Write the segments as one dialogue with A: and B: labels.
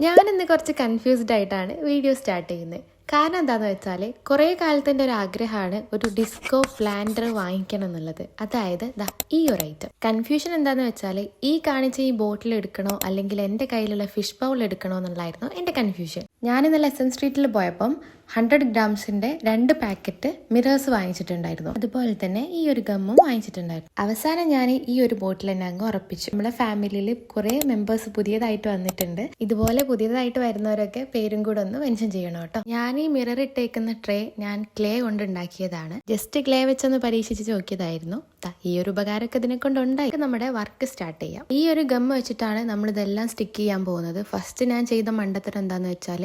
A: ഞാനിന്ന് കുറച്ച് കൺഫ്യൂസ്ഡ് ആയിട്ടാണ് വീഡിയോ സ്റ്റാർട്ട് ചെയ്യുന്നത്. കാരണം എന്താന്ന് വെച്ചാൽ കുറേ കാലത്തിന്റെ ഒരു ആഗ്രഹമാണ് ഒരു ഡിസ്കോ പ്ലാൻഡർ വാങ്ങിക്കണം എന്നുള്ളത്. അതായത് ഈ ഒരു ഐറ്റം കൺഫ്യൂഷൻ എന്താന്ന് വെച്ചാൽ ഈ കാണിച്ച ഈ ബോട്ടിൽ എടുക്കണോ അല്ലെങ്കിൽ എന്റെ കയ്യിലുള്ള ഫിഷ് ബൗൾ എടുക്കണോ എന്നുള്ളതായിരുന്നു എന്റെ കൺഫ്യൂഷൻ ഞാനിന്ന് ലെസൺ സ്ട്രീറ്റിൽ പോയപ്പം ഹൺഡ്രഡ് ഗ്രാംസിന്റെ രണ്ട് പാക്കറ്റ് മിറേഴ്സ് വാങ്ങിച്ചിട്ടുണ്ടായിരുന്നു. അതുപോലെ തന്നെ ഈ ഒരു ഗമ്മും വാങ്ങിച്ചിട്ടുണ്ടായിരുന്നു. അവസാനം ഞാൻ ഈ ഒരു ബോട്ടിൽ തന്നെ അങ്ങ് ഉറപ്പിച്ചു. നമ്മളെ ഫാമിലിയിൽ കുറെ മെമ്പേഴ്സ് പുതിയതായിട്ട് വന്നിട്ടുണ്ട്. ഇതുപോലെ പുതിയതായിട്ട് വരുന്നവരൊക്കെ പേരും കൂടെ ഒന്ന് മെൻഷൻ ചെയ്യണം കേട്ടോ. ഞാൻ ഈ മിറർ ഇട്ടേക്കുന്ന ട്രേ ഞാൻ ക്ലേ കൊണ്ട് ഉണ്ടാക്കിയതാണ്. ജസ്റ്റ് ക്ലേ വെച്ചൊന്ന് പരീക്ഷിച്ച് നോക്കിയതായിരുന്നു. ഈ ഒരു ഉപകാരമൊക്കെ ഇതിനെ കൊണ്ട് ഉണ്ടായി. നമ്മുടെ വർക്ക് സ്റ്റാർട്ട് ചെയ്യാം. ഈ ഒരു ഗം വെച്ചിട്ടാണ് നമ്മൾ ഇതെല്ലാം സ്റ്റിക്ക് ചെയ്യാൻ പോകുന്നത്. ഫസ്റ്റ് ഞാൻ ചെയ്ത മണ്ടത്തരം എന്താന്ന് വെച്ചാൽ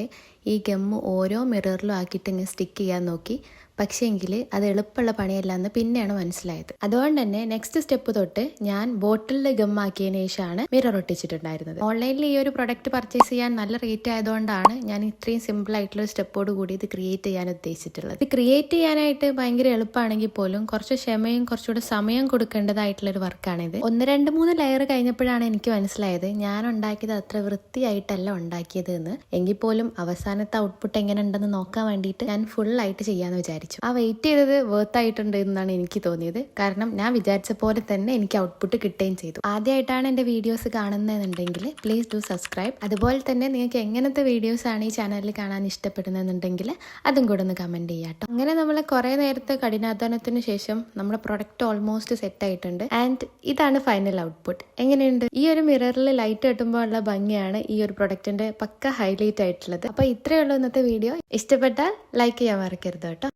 A: ഈ ഗമ്മ് ഓരോ മിററിലും ആക്കിയിട്ട് ഇങ്ങനെ സ്റ്റിക്ക് ചെയ്യാൻ നോക്കി. പക്ഷേങ്കിൽ അത് എളുപ്പമുള്ള പണിയല്ല എന്ന് പിന്നെയാണ് മനസ്സിലായത്. അതുകൊണ്ട് തന്നെ നെക്സ്റ്റ് സ്റ്റെപ്പ് തൊട്ട് ഞാൻ ബോട്ടിലിൽ ഗമ്മാക്കിയതിന് ശേഷമാണ് മിറർ ഒട്ടിച്ചിട്ടുണ്ടായിരുന്നത്. ഓൺലൈനിൽ ഈ ഒരു പ്രൊഡക്റ്റ് പർച്ചേസ് ചെയ്യാൻ നല്ല റേറ്റ് ആയതുകൊണ്ടാണ് ഞാൻ ഇത്രയും സിമ്പിൾ ആയിട്ടുള്ള സ്റ്റെപ്പോട് കൂടി ഇത് ക്രിയേറ്റ് ചെയ്യാൻ ഉദ്ദേശിച്ചിട്ടുള്ളത്. ഇത് ക്രിയേറ്റ് ചെയ്യാനായിട്ട് ഭയങ്കര എളുപ്പമാണെങ്കിൽ പോലും കുറച്ച് ക്ഷമയും കുറച്ചുകൂടെ സമയം കൊടുക്കേണ്ടതായിട്ടുള്ള ഒരു വർക്കാണിത് ഒന്ന് രണ്ട് മൂന്ന് ലെയർ കഴിഞ്ഞപ്പോഴാണ് എനിക്ക് മനസ്സിലായത് ഞാൻ ഉണ്ടാക്കിയത് അത്ര വൃത്തിയായിട്ടല്ല ഉണ്ടാക്കിയത് എന്ന് എങ്കിൽ പോലും അവസാനത്തെ ഔട്ട്പുട്ട് എങ്ങനെ ഉണ്ടെന്ന് നോക്കാൻ വേണ്ടിയിട്ട് ഞാൻ ഫുൾ ആയിട്ട് ചെയ്യാന്ന് വിചാരിച്ചു. ആ വെയിറ്റ് ചെയ്തത് വർത്ത് ആയിട്ടുണ്ട് എന്നാണ് എനിക്ക് തോന്നിയത്. കാരണം ഞാൻ വിചാരിച്ച പോലെ തന്നെ എനിക്ക് ഔട്ട്പുട്ട് കിട്ടുകയും ചെയ്തു. ആദ്യമായിട്ടാണ് എന്റെ വീഡിയോസ് കാണുന്നതെന്നുണ്ടെങ്കിൽ പ്ലീസ് ഡു സബ്സ്ക്രൈബ് അതുപോലെ തന്നെ നിങ്ങൾക്ക് എങ്ങനത്തെ വീഡിയോസ് ആണ് ഈ ചാനലിൽ കാണാൻ ഇഷ്ടപ്പെടുന്നതെന്നുണ്ടെങ്കിൽ അതും കൂടെ ഒന്ന് കമന്റ് ചെയ്യാട്ടോ അങ്ങനെ നമ്മൾ കുറേ നേരത്തെ കഠിനാധ്വാനത്തിന് ശേഷം നമ്മുടെ പ്രൊഡക്റ്റ് ഓൾമോസ്റ്റ് സെറ്റ് ആയിട്ടുണ്ട്. ആൻഡ് ഇതാണ് ഫൈനൽ ഔട്ട്പുട്ട് എങ്ങനെയുണ്ട്? ഈ ഒരു മിററിൽ ലൈറ്റ് കിട്ടുമ്പോൾ ഉള്ള ഭംഗിയാണ് ഈ ഒരു പ്രൊഡക്റ്റിന്റെ പക്ക ഹൈലൈറ്റ് ആയിട്ടുള്ളത്. അപ്പോൾ ഇത്രയേ ഉള്ളൂ ഇന്നത്തെ വീഡിയോ ഇഷ്ടപ്പെട്ടാൽ ലൈക്ക് ചെയ്യാൻ മറക്കരുത് കേട്ടോ.